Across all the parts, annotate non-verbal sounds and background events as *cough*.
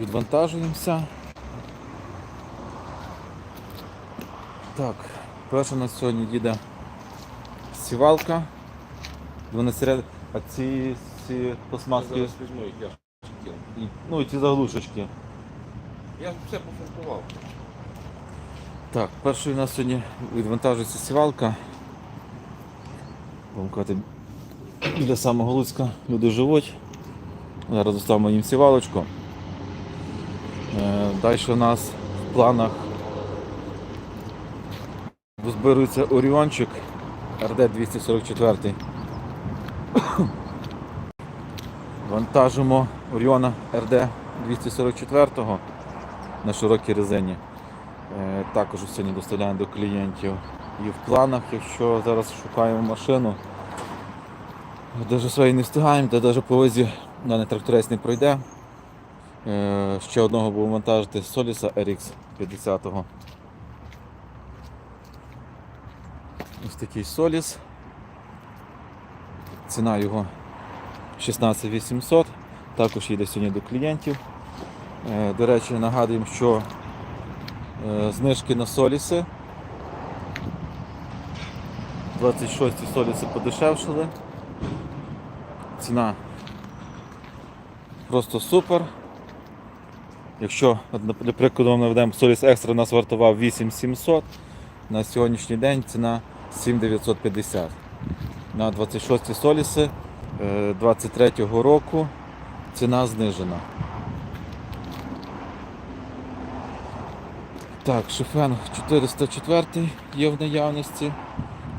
Відвантажуємося. Так, перша на сьогодні їде сівалка. 12 ряд, а ці, ці пластмаски, візьму їх, я ж хотів. і- ну і ці заглушечки. Я ж все пофарбував. Так, першою у нас сьогодні відвантажується сівалка. Будемо казати, біля самого Луцька люди живуть. Зараз доставимо їм сівалочку. Е, Далі у нас в планах розберується Оріончик РД-244. Вантажимо Оріона РД-244 на широкій резині. Е, Також сьогодні доставляємо до клієнтів. І в планах, якщо зараз шукаємо машину, даже своєї не встигаємо, де навіть по возі даний тракторець не пройде. Е, Ще одного будемо вантажити Solisa RX 50-го. Ось такий Solis. Ціна його 16800. Також їде сьогодні до клієнтів. Е, До речі, нагадуємо, що Е, Знижки на соліси. 26 соліси подешевшили. Ціна просто супер. Якщо, для прикладу, вам наведемо Соліс Екстра нас вартував 8700, на сьогоднішній день ціна 7950. На 26 соліси 23 року ціна знижена. Так, шифен 404 є в наявності.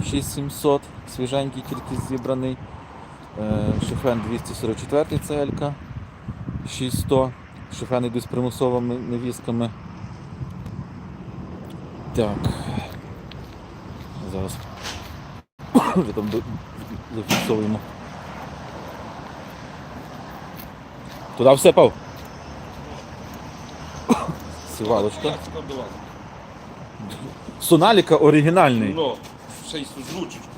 6700, свіженький тільки зібраний. Е, Шифен 244 CL, 6100. Шифен йдуть з примусовими навісками. Так. Зараз *coughs* вже там зафіксовуємо. Туди всипав? *coughs* Сівалочка. Соналіка оригінальний. Ну, ще й з ручечкою.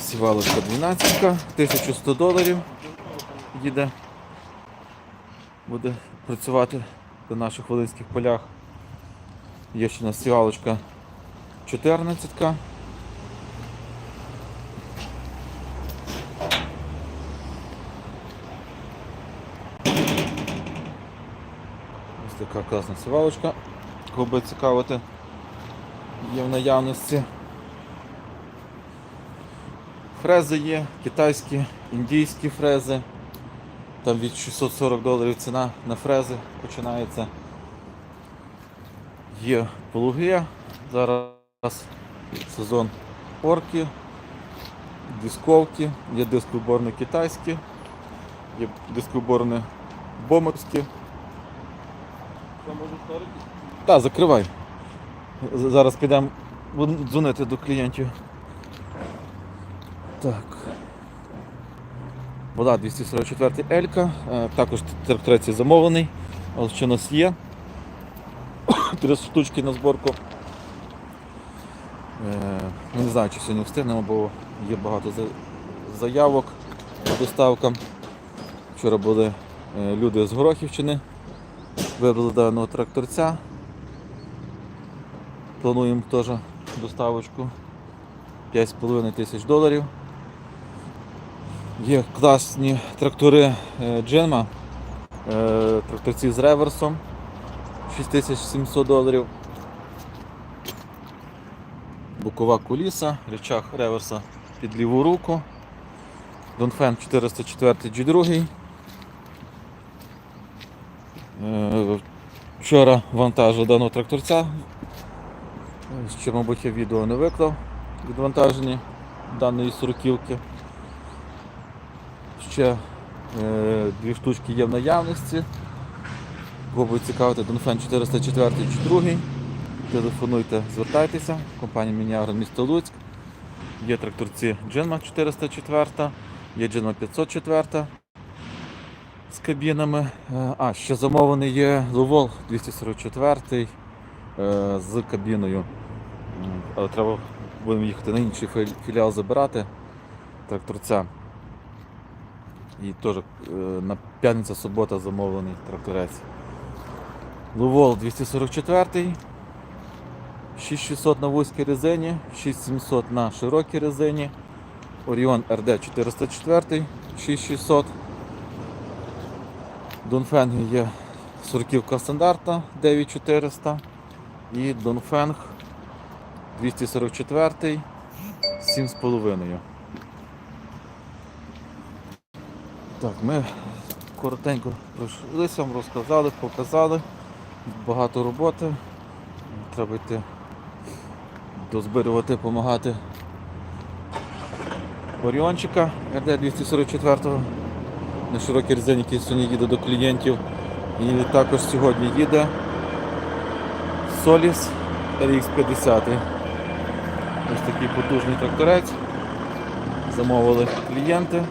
Сівалочка 12, 1100 доларів їде. Буде працювати на наших волинських полях. Є ще у нас сівалочка 14. Ось така класна сівалочка. Кого буде цікавити, є в наявності. Фрези є, китайські, індійські фрези. Там від 640 доларів ціна на фрези починається. Є полуги. Зараз сезон орки, дисковки, є дискоборни китайські, є дискоборни бомерські. Що можу вторити? Так, закривай. Зараз підемо дзвонити до клієнтів. Так. Вода 244 Елька. Е, Також тракторець замовлений. Але що у нас є? *coughs* Три штучки на зборку. Е, ну, Не знаю, чи сьогодні встигнемо, бо є багато заявок по доставкам. Вчора були е, люди з Горохівщини. Вибрали даного тракторця. Плануємо теж доставочку 5,5 тисяч доларів. Є класні трактори е, Дженма, е, тракторці з реверсом 6700 доларів. Бокова куліса, речах реверса під ліву руку. Донфен 404 G2. Е, Вчора вантажив даного тракторця. Ще, мабуть, я відео не виклав відвантаження даної сороківки. Ще е, дві штучки є в наявності. Кого буде цікавити, Донфен 404 чи 2. Телефонуйте, звертайтеся. Компанія Мініагро місто Луцьк. Є тракторці Дженма 404, є Дженма 504 з кабінами. Е, А, ще замовлений є Лувол 244 е, з кабіною. Але треба будемо їхати на інший філіал забирати тракторця. І теж е, на п'ятниця, субота замовлений тракторець. Лувол 244, 6600 на вузькій резині, 6700 на широкій резині. Оріон РД 404, 6600. Донфенг є сороківка стандартна 9400 і Донфенг 244 7,5. Так, ми коротенько пройшлися, вам розказали, показали. Багато роботи. Треба йти дозбирювати, допомагати Оріончика РД 244 на широкій резині, який сьогодні їде до клієнтів. І також сьогодні їде Solis RX50. Ось такий потужний тракторець. Замовили клієнти.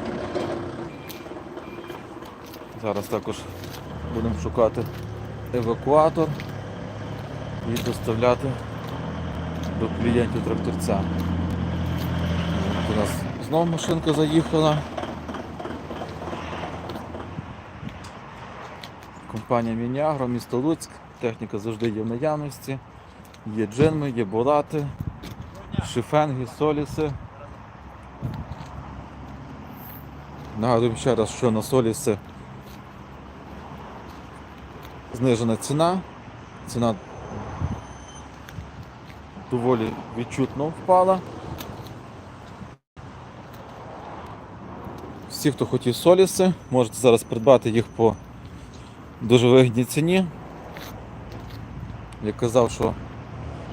Зараз також будемо шукати евакуатор і доставляти до клієнтів тракторця. У нас знову машинка заїхала. Компанія Мініагро, місто Луцьк. Техніка завжди є в наявності. Є джинми, є булати, шифенги, соліси. Нагадуємо ще раз, що на соліси знижена ціна. Ціна доволі відчутно впала. Всі, хто хотів соліси, можете зараз придбати їх по дуже вигідній ціні. Я казав, що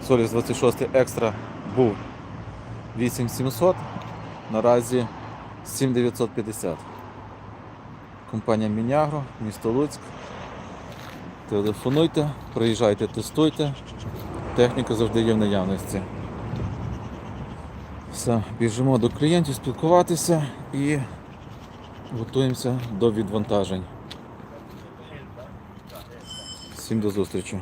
Соліс 26 екстра був 8700, наразі 7950. Компанія Мінягро, місто Луцьк. Телефонуйте, приїжджайте, тестуйте. Техніка завжди є в наявності. Все, біжимо до клієнтів спілкуватися і готуємося до відвантажень. Всім до зустрічі.